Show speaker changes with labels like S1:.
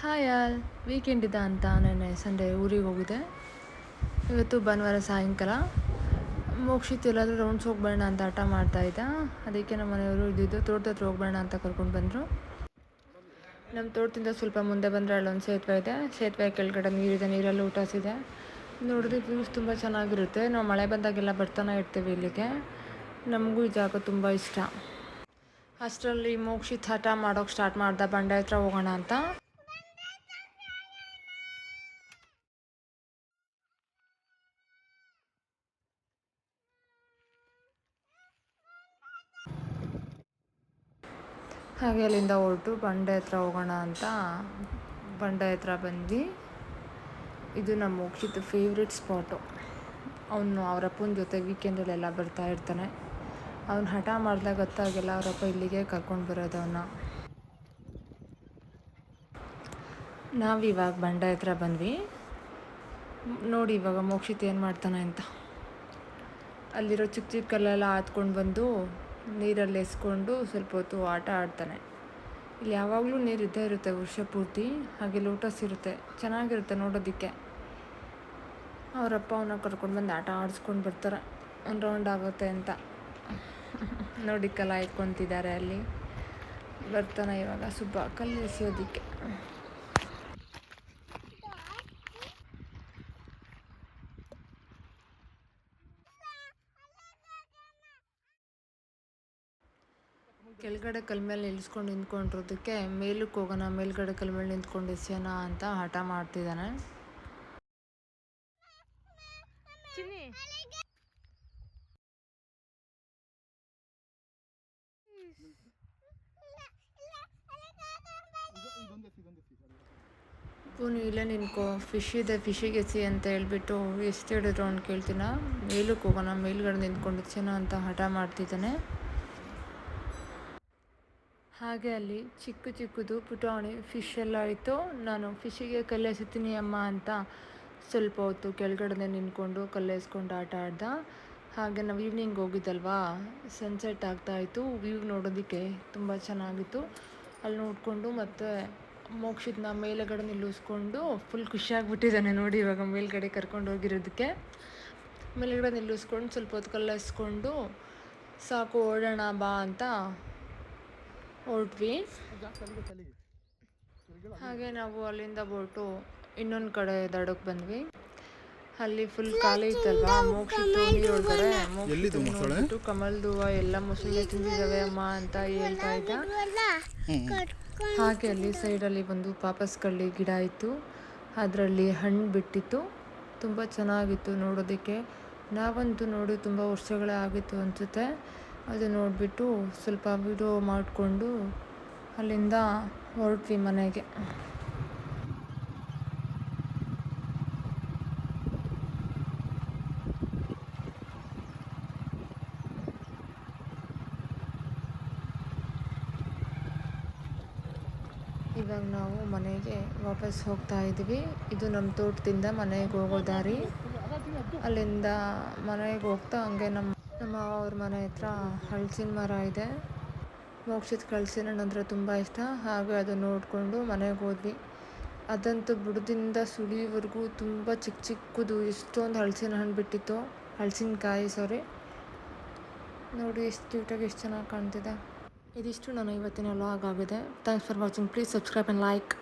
S1: Hi all weekend ಇದೆ ಅಂತ ನೆನ್ನೆ ಸಂಡೆ ಊರಿಗೆ ಹೋಗಿದ್ದೆ. ಇವತ್ತು ಭಾನುವಾರ ಸಾಯಂಕಾಲ. ಮೋಕ್ಷಿತ್ ಎಲ್ಲಾದರೂ ರೌಂಡ್ಸ್ ಹೋಗ್ಬೇಡ ಅಂತ ಆಟ ಮಾಡ್ತಾ ಇದ್ದ. ಅದಕ್ಕೆ ನಮ್ಮ ಮನೆಯವರು ಇದ್ದಿದ್ದು ತೋಟದ ಹತ್ರ ಹೋಗ್ಬೇಡ ಅಂತ ಕರ್ಕೊಂಡು ಬಂದರು. ನಮ್ಮ ತೋಟದಿಂದ ಸ್ವಲ್ಪ ಮುಂದೆ ಬಂದರೆ ಅಲ್ಲೊಂದು ಸೇತುವೆ ಇದೆ. ಸೇತುವೆ ಕೆಳಗಡೆ ನೀರಿದೆ, ನೀರಲ್ಲಿ ಊಟಸಿದೆ ನೋಡಿದ್ರೆ ವ್ಯೂಸ್ ತುಂಬ ಚೆನ್ನಾಗಿರುತ್ತೆ. ನಾವು ಮಳೆ ಬಂದಾಗೆಲ್ಲ ಬರ್ತಾನೆ ಇರ್ತೀವಿ ಇಲ್ಲಿಗೆ. ನಮಗೂ ಈ ಜಾಗ ತುಂಬ ಇಷ್ಟ. ಅಷ್ಟರಲ್ಲಿ ಮೋಕ್ಷಿತ್ ಹಠ ಮಾಡೋಕೆ ಸ್ಟಾರ್ಟ್ ಮಾಡ್ದೆ. ಬಂಡೆ ಹತ್ರ ಹೋಗೋಣ ಅಂತ. ಹಾಗೆ ಅಲ್ಲಿಂದ ಹೊರಟು ಬಂಡೆ ಹತ್ರ ಹೋಗೋಣ ಅಂತ ಬಂಡೆ ಹತ್ರ ಬಂದ್ವಿ. ಇದು ನಮ್ಮ ಮೋಕ್ಷಿತ ಫೇವ್ರೆಟ್ ಸ್ಪಾಟು ಅವನು ಅವರಪ್ಪನ ಜೊತೆ ವೀಕೆಂಡಲ್ಲೆಲ್ಲ ಬರ್ತಾ ಇರ್ತಾನೆ. ಅವ್ನು ಹಠ ಮಾಡಿದಾಗ ಗೊತ್ತಾಗೆಲ್ಲ ಅವರಪ್ಪ ಇಲ್ಲಿಗೆ ಕರ್ಕೊಂಡು ಬರೋದು ಅವನ್ನ ನಾವಿವಾಗ ಬಂಡೆ ಹತ್ರ ಬಂದ್ವಿ. ನೋಡಿ ಇವಾಗ ಮೋಕ್ಷಿತ್ ಏನು ಮಾಡ್ತಾನೆ ಅಂತ. ಅಲ್ಲಿರೋ ಚಿಕ್ಕ ಚಿಕ್ಕ ಕಲ್ಲೆಲ್ಲ ಹಾತ್ಕೊಂಡು ಬಂದು ನೀರಲ್ಲಿ ಎಸ್ಕೊಂಡು ಸ್ವಲ್ಪ ಹೊತ್ತು ಆಟ ಆಡ್ತಾನೆ. ಇಲ್ಲಿ ಯಾವಾಗಲೂ ನೀರು ಇದ್ದೇ ಇರುತ್ತೆ ವರ್ಷ ಪೂರ್ತಿ, ಹಾಗೆ ಲೋಟಸ್ ಇರುತ್ತೆ, ಚೆನ್ನಾಗಿರುತ್ತೆ ನೋಡೋದಕ್ಕೆ. ಅವರಪ್ಪ ಅವನ್ನ ಕರ್ಕೊಂಡು ಬಂದು ಆಟ ಆಡಿಸ್ಕೊಂಡು ಬರ್ತಾರೆ. ಒಂದು ರೌಂಡ್ ಆಗುತ್ತೆ ಅಂತ. ನೋಡಿ ಕಲ್ಲ ಇಟ್ಕೊತಿದ್ದಾರೆ ಅಲ್ಲಿ. ಬರ್ತಾನೆ ಇವಾಗ ಸುಬ್ಬ ಕಲ್ಲು ಎಸೆಯೋದಕ್ಕೆ. ಕೆಳಗಡೆ ಕಲ್ ಮೇಲೆ ನಿಲ್ಸ್ಕೊಂಡು ನಿಂತ್ಕೊಂಡಿರೋದಕ್ಕೆ ಮೇಲಕ್ಕೆ ಹೋಗೋಣ ಮೇಲ್ಗಡೆ ಕಲ್ ಮೇಲೆ ನಿಂತ್ಕೊಂಡು ಎಸೆಯೋಣ ಅಂತ ಹಠ ಮಾಡ್ತಿದ್ದಾನೆ. ಪೂನು ಇಲ್ಲ ನಿನ್ಕೋ ಫಿಶ್ ಇದೆ ಫಿಶಿಗೆ ಎಸಿ ಅಂತ ಹೇಳ್ಬಿಟ್ಟು ಎಷ್ಟು ಹೇಳಿದ್ರು ಅವ್ನು ಕೇಳ್ತೀನ? ಮೇಲಕ್ಕೆ ಹೋಗೋಣ ಮೇಲ್ಗಡೆ ನಿಂತ್ಕೊಂಡು ಎಸೆಯೋಣ ಅಂತ ಹಠ ಮಾಡ್ತಿದ್ದಾನೆ. ಹಾಗೆ ಅಲ್ಲಿ ಚಿಕ್ಕ ಚಿಕ್ಕದು ಪುಟಾಣಿ ಫಿಶ್ ಎಲ್ಲ ಇತ್ತು ನಾನು ಫಿಶಿಗೆ ಕಲ್ಲೆಸಿತೀನಿ ಅಮ್ಮ ಅಂತ ಸ್ವಲ್ಪ ಹೊತ್ತು ಕೆಳಗಡೆ ನಿಂತ್ಕೊಂಡು ಕಲ್ಲೆಸ್ಕೊಂಡು ಆಟ ಆಡ್ದ. ಹಾಗೆ ನಾವು ಈವ್ನಿಂಗ್ ಹೋಗಿದ್ದಲ್ವಾ? ಸನ್ಸೆಟ್ ಆಗ್ತಾಯಿತ್ತು ವ್ಯೂ ನೋಡೋದಕ್ಕೆ ತುಂಬ ಚೆನ್ನಾಗಿತ್ತು. ಅಲ್ಲಿ ನೋಡಿಕೊಂಡು ಮತ್ತು ಮೋಕ್ಷಿದ್ನ ಮೇಲುಗಡೆ ನಿಲ್ಲಿಸ್ಕೊಂಡು ಫುಲ್ ಖುಷಿಯಾಗಿಬಿಟ್ಟಿದ್ದಾನೆ ನೋಡಿ ಇವಾಗ ಮೇಲ್ಗಡೆ ಕರ್ಕೊಂಡು ಹೋಗಿರೋದಕ್ಕೆ. ಮೇಲುಗಡೆ ನಿಲ್ಲಿಸ್ಕೊಂಡು ಸ್ವಲ್ಪ ಹೊತ್ತು ಕಲ್ಲೆಸ್ಕೊಂಡು, ಸಾಕು ಓಡೋಣ ಬಾ ಅಂತ ಹೊರಟ್ವಿ ಹಾಗೆ ನಾವು ಅಲ್ಲಿಂದ ಹೊರಟು ಇನ್ನೊಂದು ಕಡೆ ದಡಕ್ಕೆ ಬಂದ್ವಿ. ಅಲ್ಲಿ ಫುಲ್ ಖಾಲಿ ಇತ್ತಲ್ವಾ? ಮೋಕ್ಷಿತ್ತು ಕಮಲ್ ದೂವ ನೋಡ್ಬಿಟ್ಟು ಕಮಲ್ದು ಹೂವು ಎಲ್ಲ ಮೊಸಳೆ ತಿಂದಿದ್ದಾವೆ ಅಮ್ಮ ಅಂತ ಹೇಳ್ತಾ ಇದ್ದ. ಹಾಗೆ ಅಲ್ಲಿ ಸೈಡಲ್ಲಿ ಒಂದು ಪಾಪಸ್ ಕಳ್ಳಿ ಗಿಡ ಇತ್ತು. ಅದರಲ್ಲಿ ಹಣ್ಣು ಬಿಟ್ಟಿತ್ತು. ತುಂಬ ಚೆನ್ನಾಗಿತ್ತು ನೋಡೋದಕ್ಕೆ. ನಾವಂತೂ ನೋಡಿ ತುಂಬ ವರ್ಷಗಳೇ ಆಗಿತ್ತು ಅನಿಸುತ್ತೆ. ಅದು ನೋಡಿಬಿಟ್ಟು ಸ್ವಲ್ಪ ವಿಡಿಯೋ ಮಾಡಿಕೊಂಡು ಅಲ್ಲಿಂದ ಹೊರಟ್ವಿ ಮನೆಗೆ. ಇವಾಗ ನಾವು ಮನೆಗೆ ವಾಪಸ್ ಹೋಗ್ತಾ ಇದ್ವಿ. ಇದು ನಮ್ಮ ತೋಟದಿಂದ ಮನೆಗೆ ಹೋಗೋ ದಾರಿ. ಅಲ್ಲಿಂದ ಮನೆಗೆ ಹೋಗ್ತಾ ಹಂಗೆ ನಮ್ಮ ನಮ್ಮ ಅವ್ರ ಮನೆ ಹತ್ರ ಹಲಸಿನ ಮರ ಇದೆ. ಹಲಸಿನ ಹಣ್ಣು ಅಂದರೆ ತುಂಬ ಇಷ್ಟ. ಹಾಗೆ ಅದನ್ನು ನೋಡಿಕೊಂಡು ಮನೆಗೆ ಹೋದ್ವಿ. ಅದಂತೂ ಬುಡದಿಂದ ಸುಳಿವರೆಗೂ ತುಂಬ ಚಿಕ್ಕ ಚಿಕ್ಕದು, ಎಷ್ಟೊಂದು ಹಲಸಿನ ಹಣ್ಣು ಬಿಟ್ಟಿತ್ತು. ಹಲಸಿನಕಾಯಿ ಸಾರಿ ನೋಡಿ, ಎಷ್ಟು ಕ್ಯೂಟಾಗಿ ಎಷ್ಟು ಚೆನ್ನಾಗಿ ಕಾಣ್ತಿದೆ. ಇದಿಷ್ಟು ನಾನು ಇವತ್ತಿನ ಲಾಗ್ ಆಗಿದೆ. Thanks for watching please subscribe and like